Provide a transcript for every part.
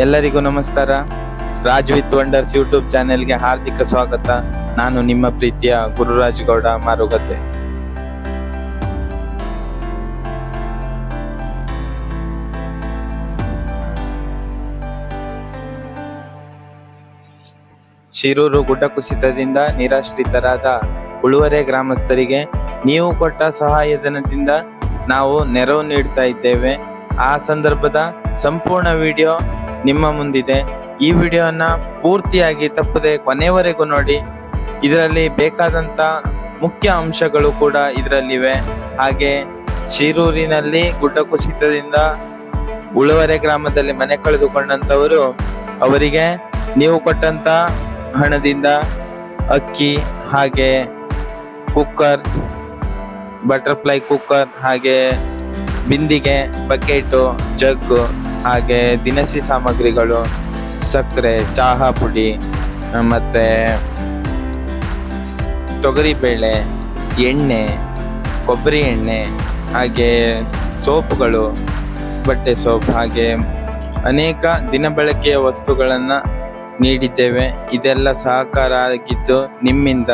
ಎಲ್ಲರಿಗೂ ನಮಸ್ಕಾರ. Raj with wonders YouTube ಚಾನೆಲ್ಗೆ ಹಾರ್ದಿಕ ಸ್ವಾಗತ. ನಾನು ನಿಮ್ಮ ಪ್ರೀತಿಯ ಗುರುರಾಜ್ ಗೌಡ ಮಾರುಗತೆ ಶಿರೂರು ಗುಡ್ಡ ಕುಸಿತದಿಂದ ನಿರಾಶ್ರಿತರಾದ ಉಳುವರೆ ಗ್ರಾಮಸ್ಥರಿಗೆ ನೀವು ಕೊಟ್ಟ ಸಹಾಯಧನದಿಂದ ನಾವು ನೆರವು ನೀಡ್ತಾ ಇದ್ದೇವೆ. ಆ ಸಂದರ್ಭದ ಸಂಪೂರ್ಣ ವಿಡಿಯೋ ನಿಮ್ಮ ಮುಂದಿದೆ. ಈ ವಿಡಿಯೋನ ಪೂರ್ತಿಯಾಗಿ ತಪ್ಪದೆ ಕೊನೆವರೆಗೂ ನೋಡಿ. ಇದರಲ್ಲಿ ಬೇಕಾದಂತ ಮುಖ್ಯ ಅಂಶಗಳು ಕೂಡ ಇದರಲ್ಲಿವೆ. ಹಾಗೆ ಶಿರೂರಿನಲ್ಲಿ ಗುಡ್ಡ ಕುಸಿತದಿಂದ ಉಳುವರೆ ಗ್ರಾಮದಲ್ಲಿ ಮನೆ ಕಳೆದುಕೊಂಡಂತವರು, ಅವರಿಗೆ ನೀವು ಕೊಟ್ಟಂತ ಹಣದಿಂದ ಅಕ್ಕಿ, ಹಾಗೆ ಕುಕ್ಕರ್, ಬಟರ್ಫ್ಲೈ ಕುಕ್ಕರ್, ಹಾಗೆ ಬಿಂದಿಗೆ, ಬಕೆಟು, ಜಗ್ಗು ಹಾಗೆ ದಿನಸಿ ಸಾಮಗ್ರಿಗಳು, ಸಕ್ಕರೆ, ಚಹಾ ಪುಡಿ, ಮತ್ತೆ ತೊಗರಿಬೇಳೆ ಎಣ್ಣೆ, ಕೊಬ್ಬರಿ ಎಣ್ಣೆ, ಹಾಗೆ ಸೋಪುಗಳು, ಬಟ್ಟೆ ಸೋಪ್, ಹಾಗೆ ಅನೇಕ ದಿನಬಳಕೆಯ ವಸ್ತುಗಳನ್ನು ನೀಡಿದ್ದೇವೆ. ಇದೆಲ್ಲ ಸಹಕಾರ ಆಗಿದ್ದು ನಿಮ್ಮಿಂದ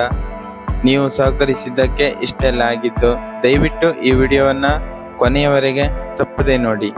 ನೀವು ಸಹಕರಿಸಿದ್ದಕ್ಕೆ ಇಷ್ಟೆಲ್ಲ ಆಗಿದ್ದು, ದಯವಿಟ್ಟು ಈ ವಿಡಿಯೋವನ್ನು ಕೊನೆಯವರೆಗೆ ತಪ್ಪದೆ ನೋಡಿ.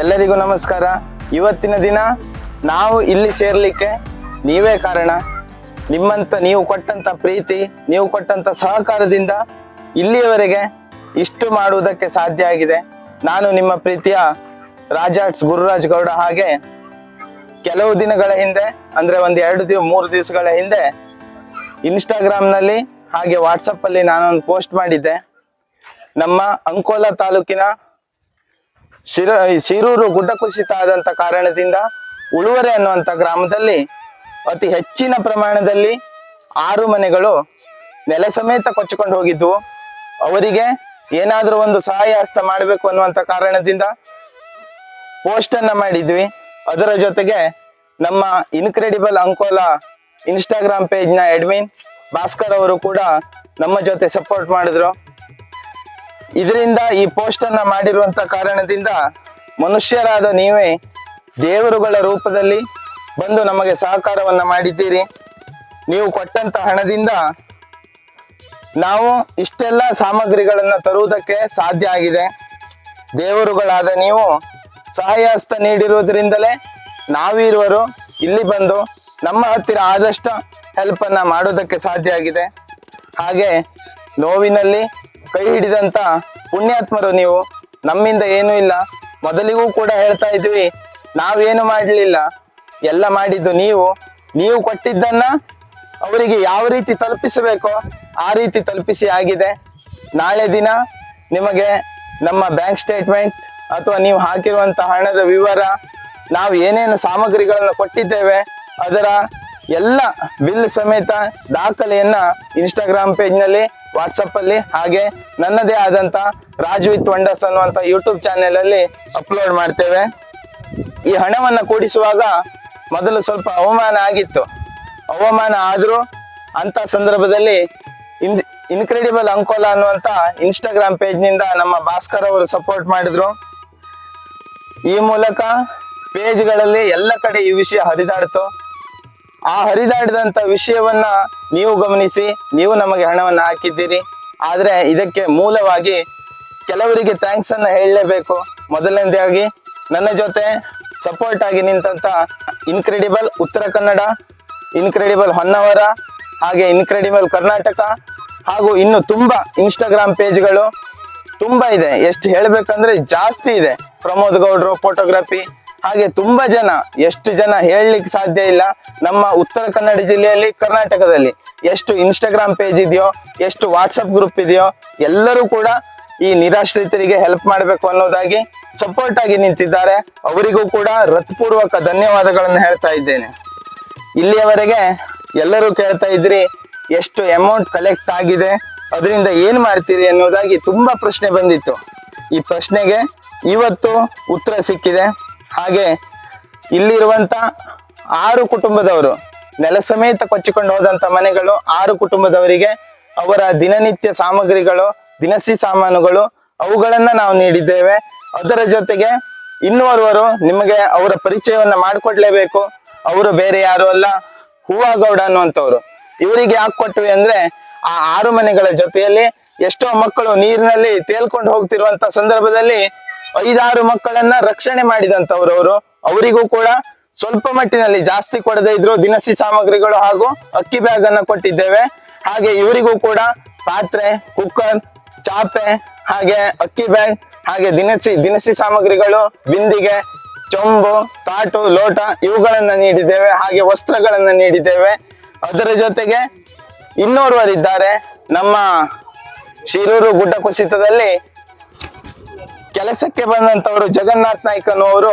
ಎಲ್ಲರಿಗೂ ನಮಸ್ಕಾರ. ಇವತ್ತಿನ ದಿನ ನಾವು ಇಲ್ಲಿ ಸೇರ್ಲಿಕ್ಕೆ ನೀವೇ ಕಾರಣ. ನಿಮ್ಮಂತ ನೀವು ಕೊಟ್ಟಂತ ಪ್ರೀತಿ, ನೀವು ಕೊಟ್ಟಂತ ಸಹಕಾರದಿಂದ ಇಲ್ಲಿಯವರೆಗೆ ಇಷ್ಟು ಮಾಡುವುದಕ್ಕೆ ಸಾಧ್ಯ ಆಗಿದೆ. ನಾನು ನಿಮ್ಮ ಪ್ರೀತಿಯ ರಾಜಾಟ್ಸ್ ಗುರುರಾಜ್ ಗೌಡ ಹಾಗೆ ಕೆಲವು ದಿನಗಳ ಹಿಂದೆ, ಅಂದ್ರೆ ಒಂದ್ ಎರಡು ದಿವ, ಮೂರು ದಿವಸಗಳ ಹಿಂದೆ ಇನ್ಸ್ಟಾಗ್ರಾಮ್ನಲ್ಲಿ ಹಾಗೆ ವಾಟ್ಸಪ್ ಅಲ್ಲಿ ನಾನೊಂದು ಪೋಸ್ಟ್ ಮಾಡಿದ್ದೆ. ನಮ್ಮ ಅಂಕೋಲಾ ತಾಲೂಕಿನ ಶಿರ ಶಿರೂರು ಗುಡ್ಡ ಕುಸಿತ ಆದಂತ ಕಾರಣದಿಂದ ಉಳುವರೆ ಅನ್ನುವಂತ ಗ್ರಾಮದಲ್ಲಿ ಅತಿ ಹೆಚ್ಚಿನ ಪ್ರಮಾಣದಲ್ಲಿ ಆರು ಮನೆಗಳು ನೆಲೆ ಸಮೇತ ಕೊಚ್ಚಿಕೊಂಡು ಹೋಗಿದ್ವು. ಅವರಿಗೆ ಏನಾದರೂ ಒಂದು ಸಹಾಯ ಹಸ್ತ ಮಾಡಬೇಕು ಅನ್ನುವಂತ ಕಾರಣದಿಂದ ಪೋಸ್ಟ್ ಮಾಡಿದ್ವಿ. ಅದರ ಜೊತೆಗೆ ನಮ್ಮ ಇನ್ಕ್ರೆಡಿಬಲ್ ಅಂಕೋಲಾ ಇನ್ಸ್ಟಾಗ್ರಾಮ್ ಪೇಜ್ನ ಅಡ್ಮಿನ್ ಭಾಸ್ಕರ್ ಅವರು ಕೂಡ ನಮ್ಮ ಜೊತೆ ಸಪೋರ್ಟ್ ಮಾಡಿದ್ರು. ಇದರಿಂದ ಈ ಪೋಸ್ಟ್ ಅನ್ನ ಮಾಡಿರುವಂತ ಕಾರಣದಿಂದ ಮನುಷ್ಯರಾದ ನೀವೇ ದೇವರುಗಳ ರೂಪದಲ್ಲಿ ಬಂದು ನಮಗೆ ಸಹಕಾರವನ್ನ ಮಾಡಿದ್ದೀರಿ. ನೀವು ಕೊಟ್ಟಂತ ಹಣದಿಂದ ನಾವು ಇಷ್ಟೆಲ್ಲ ಸಾಮಗ್ರಿಗಳನ್ನ ತರುವುದಕ್ಕೆ ಸಾಧ್ಯ ಆಗಿದೆ. ದೇವರುಗಳಾದ ನೀವು ಸಹಾಯ ಹಸ್ತ ನೀಡಿರುವುದರಿಂದಲೇ ನಾವಿರುವರು ಇಲ್ಲಿ ಬಂದು ನಮ್ಮ ಹತ್ತಿರ ಆದಷ್ಟು ಹೆಲ್ಪ್ ಅನ್ನ ಮಾಡೋದಕ್ಕೆ ಸಾಧ್ಯ ಆಗಿದೆ. ಹಾಗೆ ನೋವಿನಲ್ಲಿ ಕೈ ಹಿಡಿದಂತ ಪುಣ್ಯಾತ್ಮರು ನೀವು. ನಮ್ಮಿಂದ ಏನೂ ಇಲ್ಲ. ಮೊದಲಿಗೂ ಕೂಡ ಹೇಳ್ತಾ ಇದ್ವಿ, ನಾವೇನು ಮಾಡಲಿಲ್ಲ. ಎಲ್ಲ ಮಾಡಿದ್ದು ನೀವು. ನೀವು ಕೊಟ್ಟಿದ್ದನ್ನ ಅವರಿಗೆ ಯಾವ ರೀತಿ ತಲುಪಿಸಬೇಕೋ, ಆ ರೀತಿ ತಲುಪಿಸಿ ಆಗಿದೆ. ನಾಳೆ ದಿನ ನಿಮಗೆ ನಮ್ಮ ಬ್ಯಾಂಕ್ ಸ್ಟೇಟ್ಮೆಂಟ್ ಅಥವಾ ನೀವು ಹಾಕಿರುವಂತ ಹಣದ ವಿವರ, ನಾವು ಏನೇನು ಸಾಮಗ್ರಿಗಳನ್ನು ಕೊಟ್ಟಿದ್ದೇವೆ, ಅದರ ಎಲ್ಲ ಬಿಲ್ ಸಮೇತ ದಾಖಲೆಯನ್ನ ಇನ್ಸ್ಟಾಗ್ರಾಮ್ ಪೇಜ್ನಲ್ಲಿ ವಾಟ್ಸಪ್ ಅಲ್ಲಿ ಹಾಗೆ ನನ್ನದೇ ಆದಂತ ರಾಜ್ ವಿತ್ ವಂಡರ್ಸ್ ಅನ್ನುವಂತ ಯೂಟ್ಯೂಬ್ ಚಾನೆಲ್ ಅಲ್ಲಿ ಅಪ್ಲೋಡ್ ಮಾಡ್ತೇವೆ. ಈ ಹಣವನ್ನ ಕೂಡಿಸುವಾಗ ಮೊದಲು ಸ್ವಲ್ಪ ಅವಮಾನ ಆಗಿತ್ತು. ಅವಮಾನ ಆದ್ರೂ ಅಂತ ಸಂದರ್ಭದಲ್ಲಿ ಇನ್ ಇನ್ಕ್ರೆಡಿಬಲ್ ಅಂಕೋಲಾ ಅನ್ನುವಂತ ಇನ್ಸ್ಟಾಗ್ರಾಮ್ ಪೇಜ್ನಿಂದ ನಮ್ಮ ಭಾಸ್ಕರ್ ಅವರು ಸಪೋರ್ಟ್ ಮಾಡಿದ್ರು. ಈ ಮೂಲಕ ಪೇಜ್ಗಳಲ್ಲಿ ಎಲ್ಲ ಕಡೆ ಈ ವಿಷಯ ಹರಿದಾಡ್ತು. ಆ ಹರಿದಾಡಿದಂತ ವಿಷಯವನ್ನ ನೀವು ಗಮನಿಸಿ, ನೀವು ನಮಗೆ ಹಣವನ್ನ ಹಾಕಿದ್ದೀರಿ. ಆದ್ರೆ ಇದಕ್ಕೆ ಮೂಲವಾಗಿ ಕೆಲವರಿಗೆ ಥ್ಯಾಂಕ್ಸ್ ಅನ್ನ ಹೇಳಲೇಬೇಕು. ಮೊದಲನೇದಾಗಿ, ನನ್ನ ಜೊತೆ ಸಪೋರ್ಟ್ ಆಗಿ ನಿಂತಂತ ಇನ್ಕ್ರೆಡಿಬಲ್ ಉತ್ತರ ಕನ್ನಡ ಇನ್ಕ್ರೆಡಿಬಲ್ ಹೊನ್ನವರ, ಹಾಗೆ ಇನ್ಕ್ರೆಡಿಬಲ್ ಕರ್ನಾಟಕ, ಹಾಗೂ ಇನ್ನು ತುಂಬಾ ಇನ್ಸ್ಟಾಗ್ರಾಮ್ ಪೇಜ್ಗಳು ತುಂಬಾ ಇದೆ. ಎಷ್ಟು ಹೇಳಬೇಕಂದ್ರೆ ಜಾಸ್ತಿ ಇದೆ. ಪ್ರಮೋದ್ ಗೌಡ್ರು ಫೋಟೋಗ್ರಫಿ ಹಾಗೆ ತುಂಬಾ ಜನ, ಎಷ್ಟು ಜನ ಹೇಳಲಿಕ್ಕೆ ಸಾಧ್ಯ ಇಲ್ಲ. ನಮ್ಮ ಉತ್ತರ ಕನ್ನಡ ಜಿಲ್ಲೆಯಲ್ಲಿ ಕರ್ನಾಟಕದಲ್ಲಿ ಎಷ್ಟು ಇನ್ಸ್ಟಾಗ್ರಾಮ್ ಪೇಜ್ ಇದೆಯೋ, ಎಷ್ಟು ವಾಟ್ಸಪ್ ಗ್ರೂಪ್ ಇದೆಯೋ, ಎಲ್ಲರೂ ಕೂಡ ಈ ನಿರಾಶ್ರಿತರಿಗೆ ಹೆಲ್ಪ್ ಮಾಡಬೇಕು ಅನ್ನೋದಾಗಿ ಸಪೋರ್ಟ್ ಆಗಿ ನಿಂತಿದ್ದಾರೆ. ಅವರಿಗೂ ಕೂಡ ಹೃತ್ಪೂರ್ವಕ ಧನ್ಯವಾದಗಳನ್ನು ಹೇಳ್ತಾ ಇದ್ದೇನೆ. ಇಲ್ಲಿಯವರೆಗೆ ಎಲ್ಲರೂ ಕೇಳ್ತಾ ಇದ್ರಿ, ಎಷ್ಟು ಅಮೌಂಟ್ ಕಲೆಕ್ಟ್ ಆಗಿದೆ, ಅದರಿಂದ ಏನು ಮಾಡ್ತೀರಿ ಅನ್ನೋದಾಗಿ ತುಂಬಾ ಪ್ರಶ್ನೆ ಬಂದಿತ್ತು. ಈ ಪ್ರಶ್ನೆಗೆ ಇವತ್ತು ಉತ್ತರ ಸಿಕ್ಕಿದೆ. ಹಾಗೆ ಇಲ್ಲಿರುವಂತ ಆರು ಕುಟುಂಬದವರು, ನೆಲ ಸಮೇತ ಕೊಚ್ಚಿಕೊಂಡು ಹೋದಂತ ಮನೆಗಳು ಆರು ಕುಟುಂಬದವರಿಗೆ ಅವರ ದಿನನಿತ್ಯ ಸಾಮಗ್ರಿಗಳು, ದಿನಸಿ ಸಾಮಾನುಗಳು ಅವುಗಳನ್ನ ನಾವು ನೀಡಿದ್ದೇವೆ. ಅದರ ಜೊತೆಗೆ ಇನ್ನೋರ್ವರು ನಿಮಗೆ ಅವರ ಪರಿಚಯವನ್ನ ಮಾಡಿಕೊಡ್ಲೇಬೇಕು. ಅವರು ಬೇರೆ ಯಾರು ಅಲ್ಲ, ಹೂವಾಗೌಡ ಅನ್ನುವಂಥವ್ರು. ಇವರಿಗೆ ಯಾಕೆ ಕೊಟ್ವಿ ಅಂದ್ರೆ ಆ ಆರು ಮನೆಗಳ ಜೊತೆಯಲ್ಲಿ ಎಷ್ಟೋ ಮಕ್ಕಳು ನೀರಿನಲ್ಲಿ ತೇಲ್ಕೊಂಡು ಹೋಗ್ತಿರುವಂತ ಸಂದರ್ಭದಲ್ಲಿ ಐದಾರು ಮಕ್ಕಳನ್ನ ರಕ್ಷಣೆ ಮಾಡಿದಂತವ್ರು ಅವರು. ಅವರಿಗೂ ಕೂಡ ಸ್ವಲ್ಪ ಮಟ್ಟಿನಲ್ಲಿ ಜಾಸ್ತಿ ಕೊಡದೇ ಇದ್ರು ದಿನಸಿ ಸಾಮಗ್ರಿಗಳು ಹಾಗೂ ಅಕ್ಕಿ ಬ್ಯಾಗ್ ಅನ್ನ ಕೊಟ್ಟಿದ್ದೇವೆ. ಹಾಗೆ ಇವರಿಗೂ ಕೂಡ ಪಾತ್ರೆ ಕುಕ್ಕರ್ ಚಾಪೆ, ಹಾಗೆ ಅಕ್ಕಿ ಬ್ಯಾಗ್ ಹಾಗೆ ದಿನಸಿ ದಿನಸಿ ಸಾಮಗ್ರಿಗಳು, ಬಿಂದಿಗೆ, ಚೊಂಬು, ತಾಟು, ಲೋಟ ಇವುಗಳನ್ನ ನೀಡಿದ್ದೇವೆ. ಹಾಗೆ ವಸ್ತ್ರಗಳನ್ನ ನೀಡಿದ್ದೇವೆ. ಅದರ ಜೊತೆಗೆ ಇನ್ನೋರ್ವರಿದ್ದಾರೆ. ನಮ್ಮ ಶಿರೂರು ಗುಡ್ಡ ಕುಸಿತದಲ್ಲಿ ಕೆಲಸಕ್ಕೆ ಬಂದಂತವರು ಜಗನ್ನಾಥ್ ನಾಯ್ಕ್ ಅನ್ನುವರು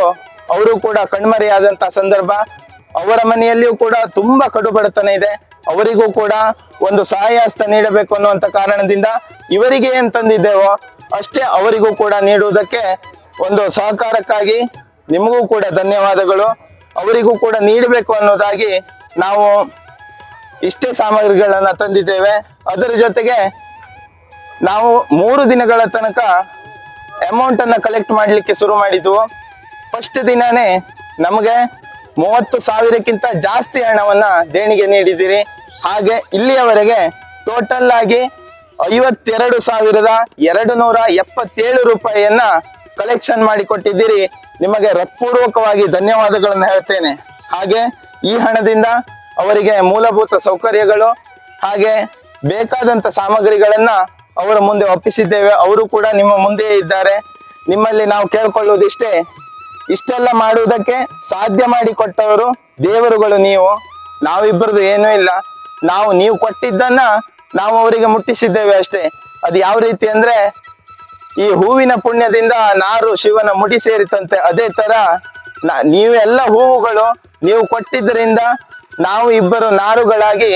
ಅವರು ಕೂಡ ಕಣ್ಮರೆಯಾದಂತ ಸಂದರ್ಭ. ಅವರ ಮನೆಯಲ್ಲಿಯೂ ಕೂಡ ತುಂಬಾ ಕಡು ಬಡತನ ಇದೆ. ಅವರಿಗೂ ಕೂಡ ಒಂದು ಸಹಾಯ ಹಸ್ತ ನೀಡಬೇಕು ಅನ್ನುವಂತ ಕಾರಣದಿಂದ ಇವರಿಗೆ ಏನ್ ತಂದಿದ್ದೇವೋ ಅಷ್ಟೇ ಅವರಿಗೂ ಕೂಡ ನೀಡುವುದಕ್ಕೆ ಒಂದು ಸಹಕಾರಕ್ಕಾಗಿ ನಿಮಗೂ ಕೂಡ ಧನ್ಯವಾದಗಳು. ಅವರಿಗೂ ಕೂಡ ನೀಡಬೇಕು ಅನ್ನೋದಾಗಿ ನಾವು ಇಷ್ಟೇ ಸಾಮಗ್ರಿಗಳನ್ನ ತಂದಿದ್ದೇವೆ. ಅದರ ಜೊತೆಗೆ ನಾವು ಮೂರು ದಿನಗಳ ತನಕ ಅಮೌಂಟ್ ಅನ್ನ ಕಲೆಕ್ಟ್ ಮಾಡ್ಲಿಕ್ಕೆ ಶುರು ಮಾಡಿದ್ವು. ಫಸ್ಟ್ ದಿನನೇ ನಮಗೆ ಮೂವತ್ತು ಸಾವಿರಕ್ಕಿಂತ ಜಾಸ್ತಿ ಹಣವನ್ನ ದೇಣಿಗೆ ನೀಡಿದ್ದೀರಿ ಹಾಗೆ ಇಲ್ಲಿಯವರೆಗೆ ಟೋಟಲ್ ಆಗಿ ಐವತ್ತೆರಡು ಸಾವಿರದ ಎರಡು ನೂರ ಎಪ್ಪತ್ತೇಳು ರೂಪಾಯಿಯನ್ನ ಕಲೆಕ್ಷನ್ ಮಾಡಿ ಕೊಟ್ಟಿದ್ದೀರಿ. ನಿಮಗೆ ಹೃತ್ಪೂರ್ವಕವಾಗಿ ಧನ್ಯವಾದಗಳನ್ನು ಹೇಳ್ತೇನೆ. ಹಾಗೆ ಈ ಹಣದಿಂದ ಅವರಿಗೆ ಮೂಲಭೂತ ಸೌಕರ್ಯಗಳು ಹಾಗೆ ಬೇಕಾದಂತ ಸಾಮಗ್ರಿಗಳನ್ನ ಅವರ ಮುಂದೆ ಒಪ್ಪಿಸಿದ್ದೇವೆ. ಅವರು ಕೂಡ ನಿಮ್ಮ ಮುಂದೆ ಇದ್ದಾರೆ. ನಿಮ್ಮಲ್ಲಿ ನಾವು ಕೇಳ್ಕೊಳ್ಳುವುದಿಷ್ಟೇ. ಇಷ್ಟೆಲ್ಲ ಮಾಡುವುದಕ್ಕೆ ಸಾಧ್ಯ ಮಾಡಿ ಕೊಟ್ಟವರು ದೇವರುಗಳು ನೀವು. ನಾವಿಬ್ಬರದು ಏನೂ ಇಲ್ಲ. ನಾವು ನೀವು ಕೊಟ್ಟಿದ್ದನ್ನ ನಾವು ಅವರಿಗೆ ಮುಟ್ಟಿಸಿದ್ದೇವೆ ಅಷ್ಟೇ. ಅದು ಯಾವ ರೀತಿ ಅಂದ್ರೆ ಈ ಹೂವಿನ ಪುಣ್ಯದಿಂದ ನಾರು ಶಿವನ ಮುಡಿ ಸೇರಿತಂತೆ. ಅದೇ ತರ ನೀವೆಲ್ಲ ಹೂವುಗಳು ನೀವು ಕೊಟ್ಟಿದ್ದರಿಂದ ನಾವು ಇಬ್ಬರು ನಾರುಗಳಾಗಿ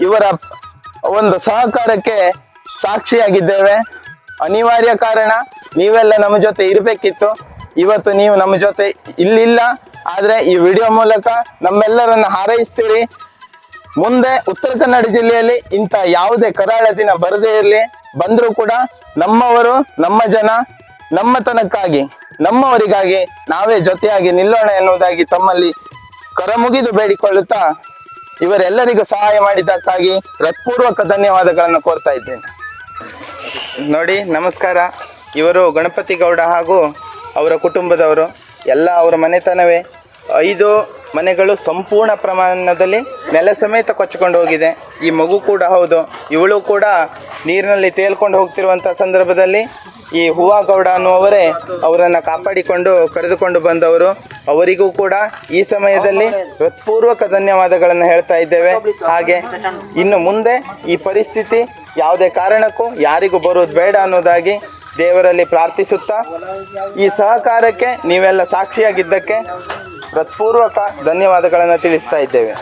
ಇವರ ಒಂದು ಸಹಕಾರಕ್ಕೆ ಸಾಕ್ಷಿಯಾಗಿದ್ದೇವೆ. ಅನಿವಾರ್ಯ ಕಾರಣ, ನೀವೆಲ್ಲ ನಮ್ಮ ಜೊತೆ ಇರಬೇಕಿತ್ತು. ಇವತ್ತು ನೀವು ನಮ್ಮ ಜೊತೆ ಇಲ್ಲಿಲ್ಲ. ಆದರೆ ಈ ವಿಡಿಯೋ ಮೂಲಕ ನಮ್ಮೆಲ್ಲರನ್ನ ಹಾರೈಸ್ತೀರಿ. ಮುಂದೆ ಉತ್ತರ ಕನ್ನಡ ಜಿಲ್ಲೆಯಲ್ಲಿ ಇಂಥ ಯಾವುದೇ ಕರಾಳ ದಿನ ಬರದೇ ಇರಲಿ. ಬಂದರೂ ಕೂಡ ನಮ್ಮವರು, ನಮ್ಮ ಜನ ನಮ್ಮತನಕ್ಕಾಗಿ ನಮ್ಮವರಿಗಾಗಿ ನಾವೇ ಜೊತೆಯಾಗಿ ನಿಲ್ಲೋಣ ಎನ್ನುವುದಾಗಿ ತಮ್ಮಲ್ಲಿ ಕರಮುಗಿದು ಬೇಡಿಕೊಳ್ಳುತ್ತಾ ಇವರೆಲ್ಲರಿಗೂ ಸಹಾಯ ಮಾಡಿದ್ದಕ್ಕಾಗಿ ಹೃತ್ಪೂರ್ವಕ ಧನ್ಯವಾದಗಳನ್ನು ಕೋರ್ತಾ ಇದ್ದೇನೆ. ನೋಡಿ, ನಮಸ್ಕಾರ. ಇವರು ಗಣಪತಿ ಗೌಡ ಹಾಗೂ ಅವರ ಕುಟುಂಬದವರು. ಎಲ್ಲ ಅವರ ಮನೆತನವೇ. ಐದು ಮನೆಗಳು ಸಂಪೂರ್ಣ ಪ್ರಮಾಣದಲ್ಲಿ ನೆಲ ಸಮೇತ ಕೊಚ್ಚಿಕೊಂಡು ಹೋಗಿದೆ. ಈ ಮಗು ಕೂಡ ಹೌದು. ಇವಳು ಕೂಡ ನೀರಿನಲ್ಲಿ ತೇಲ್ಕೊಂಡು ಹೋಗ್ತಿರುವಂಥ ಸಂದರ್ಭದಲ್ಲಿ ಈ ಹೂವಾ ಗೌಡ ಅನ್ನುವರೇ ಅವರನ್ನು ಕಾಪಾಡಿಕೊಂಡು ಕರೆದುಕೊಂಡು ಬಂದವರು. ಅವರಿಗೂ ಕೂಡ ಈ ಸಮಯದಲ್ಲಿ ಹೃತ್ಪೂರ್ವಕ ಧನ್ಯವಾದಗಳನ್ನು ಹೇಳ್ತಾ ಇದ್ದೇವೆ. ಹಾಗೆ ಇನ್ನು ಮುಂದೆ ಈ ಪರಿಸ್ಥಿತಿ ಯಾವುದೇ ಕಾರಣಕ್ಕೂ ಯಾರಿಗೂ ಬರುವುದು ಬೇಡ ಅನ್ನೋದಾಗಿ ದೇವರಲ್ಲಿ ಪ್ರಾರ್ಥಿಸುತ್ತಾ ಈ ಸಹಕಾರಕ್ಕೆ ನೀವೆಲ್ಲ ಸಾಕ್ಷಿಯಾಗಿದ್ದಕ್ಕೆ ಹೃತ್ಪೂರ್ವಕ ಧನ್ಯವಾದಗಳನ್ನು ತಿಳಿಸ್ತಾ ಇದ್ದೇವೆ.